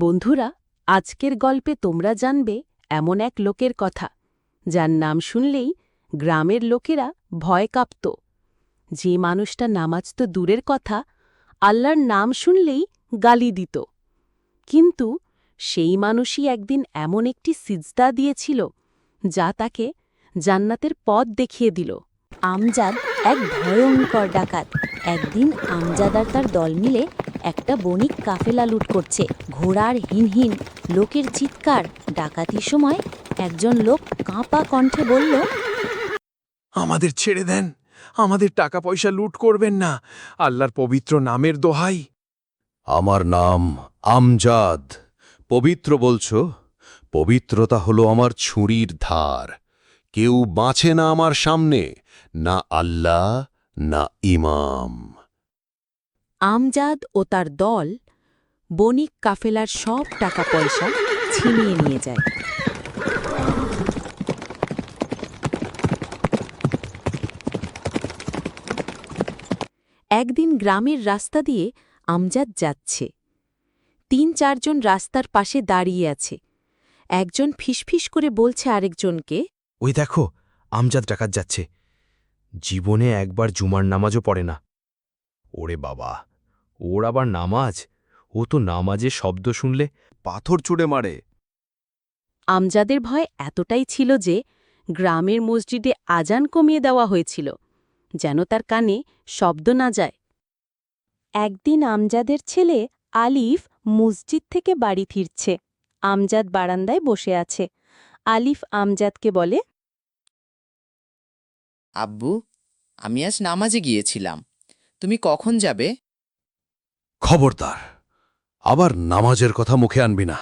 বন্ধুরা, আজকের গল্পে তোমরা জানবে এমন এক লোকের কথা, যার নাম শুনলেই গ্রামের লোকেরা ভয় কাঁপত। যে মানুষটা নামাজ তো দূরের কথা, আল্লাহর নাম শুনলেই গালি দিত। কিন্তু সেই মানুষই একদিন এমন একটি সিজদা দিয়েছিল, যা তাকে জান্নাতের পথ দেখিয়ে দিল। আমজাদ এক ভয়ঙ্কর ডাকাত। একদিন আমজাদ আর তার দল মিলে একটা বণিক কাফেলা লুট করছে। ঘোড়ার হিনহিন লোকের চিৎকার। ডাকাতির সময় একজন লোক কাঁপা কণ্ঠে বলল আমাদের ছেড়ে দেন। আমাদের টাকা পয়সা লুট করবেন না। আল্লাহর পবিত্র নামের দোহাই। আমার নাম আমজাদ। পবিত্র বলছ? পবিত্রতা হলো আমার ছুরির ধার। কেউ বাঁচে না আমার সামনে না আল্লাহ না ইমাম। আমজাদ ও তার দল বণিক কাফেলার সব টাকা পয়সা ছিনিয়ে নিয়ে যায়। একদিন গ্রামের রাস্তা দিয়ে আমজাদ যাচ্ছে। তিন চারজন রাস্তার পাশে দাঁড়িয়ে আছে। একজন ফিসফিস করে বলছে আরেকজনকে, ওই দেখো, আমজাদ ডাকাত যাচ্ছে। জীবনে একবার জুমার নামাজও পড়ে না। ওরে বাবা ওর আবার নামাজ? ও তো নামাজের শব্দ শুনলে পাথর চুড়ে মারে। আমজাদের ভয় এতটাই ছিল যে গ্রামের মসজিদে আজান কমিয়ে দেওয়া হয়েছিল যেন তার কানে শব্দ না যায়। একদিন আমজাদের ছেলে আলিফ মসজিদ থেকে বাড়ি ফিরছে। আমজাদ বারান্দায় বসে আছে। আলিফ আমজাদকে বলে আব্বু আমি আজ নামাজে গিয়েছিলাম। তুমি কখন যাবে? খবরদার আবার নামাজের কথা মুখে আনবি না।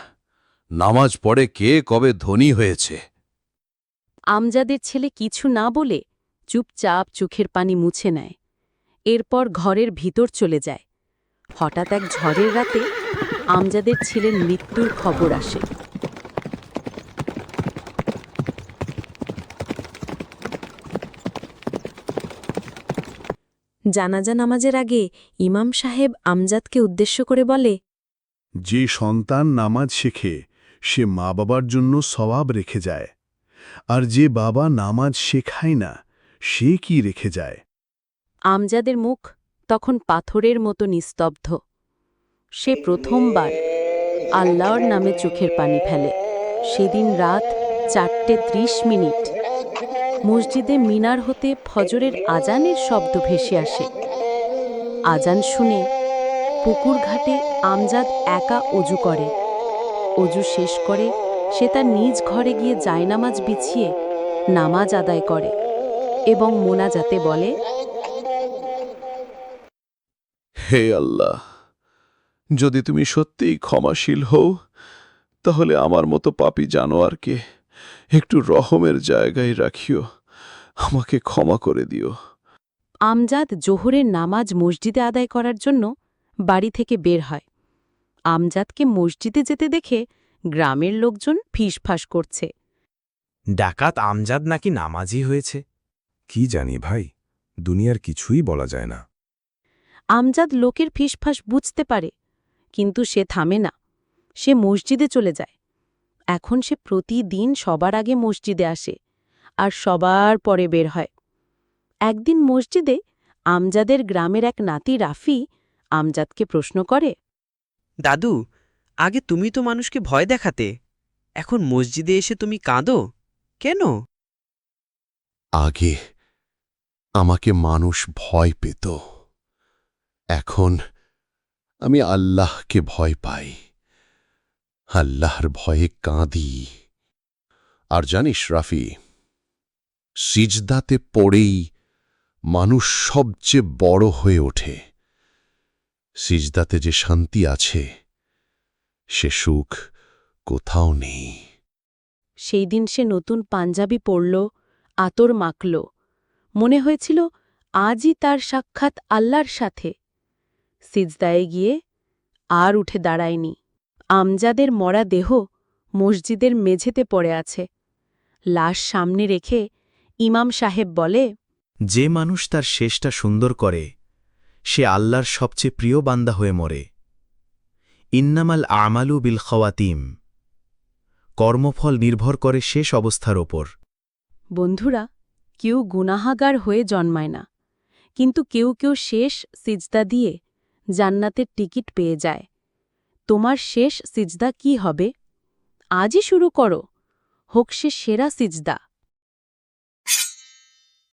নামাজ পড়ে কে কবে ধনী হয়েছে? আমজাদের ছেলে কিছু না বলে চুপচাপ চোখের পানি মুছে নেয়। এরপর ঘরের ভিতর চলে যায়। হঠাৎ এক ঝড়ের রাতে আমজাদের ছেলের মৃত্যুর খবর আসে। জানাজা নামাজের আগে ইমাম সাহেব আমজাদকে উদ্দেশ্য করে বলে যে সন্তান নামাজ শেখে সে মা বাবার জন্য সওয়াব রেখে যায়। আর যে বাবা নামাজ শেখায় না সে কি রেখে যায়? আমজাদের মুখ তখন পাথরের মতো নিস্তব্ধ। সে প্রথমবার আল্লাহর নামে চোখের পানি ফেলে। সেদিন রাত চারটে ত্রিশ মিনিট। মসজিদে মিনার হতে ফজরের আজানের শব্দ ভেসে আসে। আজান শুনে পুকুর ঘাটে আমজাদ একা অজু করে। অজু শেষ করে সে তার নিজ ঘরে গিয়ে জায়নামাজ বিছিয়ে নামাজ আদায় করে এবং মোনাজাতে বলে, হে আল্লাহ, যদি তুমি সত্যিই ক্ষমাশীল হও, তাহলে আমার মতো পাপী জানোয়ারকে একটু রহমের জায়গায় রাখিও আমাকে ক্ষমা করে দিও। আমজাদ জোহরের নামাজ মসজিদে আদায় করার জন্য বাড়ি থেকে বের হয়। আমজাদকে মসজিদে যেতে দেখে গ্রামের লোকজন ফিসফাস করছে। ডাকাত আমজাদ নাকি নামাজি হয়েছে? কি জানি ভাই দুনিয়ার কিছুই বলা যায় না। আমজাদ লোকের ফিসফাস বুঝতে পারে কিন্তু সে থামে না। সে মসজিদে চলে যায়। এখন সে প্রতিদিন সবার আগে মসজিদে আসে আর সবার পরে বের হয়। একদিন মসজিদে আমজাদের গ্রামের এক নাতি রাফি আমজাদকে প্রশ্ন করে দাদু আগে তুমি তো মানুষকে ভয় দেখাতে এখন মসজিদে এসে তুমি কাঁদো? কেন? আগে আমাকে মানুষ ভয় পেত এখন আমি আল্লাহকে ভয় পাই। আল্লাহর ভয়ে কাঁদি। আর জানিস রাফি, সিজদাতে পড়েই মানুষ সবচেয়ে বড় হয়ে ওঠে। সিজদাতে যে শান্তি আছে, সে সুখ কোথাও নেই। সেই দিন সে নতুন পাঞ্জাবি পরল, আতর মাখল। মনে হয়েছিল আজই তার সাক্ষাৎ আল্লাহর সাথে। সিজদায়ে গিয়ে আর উঠে দাঁড়ায়নি। আমজাদের মরা দেহ মসজিদের মেঝেতে পড়ে আছে। লাশ সামনে রেখে ইমাম সাহেব বলে যে মানুষ তার শেষটা সুন্দর করে সে আল্লাহর সবচেয়ে প্রিয় বান্দা হয়ে মরে। ইন্নামাল আমালু বিল খওয়াতিম কর্মফল নির্ভর করে শেষ অবস্থার ওপর। বন্ধুরা কেউ গুনাহাগার হয়ে জন্মায় না কিন্তু কেউ কেউ শেষ সিজদা দিয়ে জান্নাতের টিকিট পেয়ে যায়। তোমার শেষ সিজদা কি হবে? আজই শুরু করো। হোক সে সেরা সিজদা।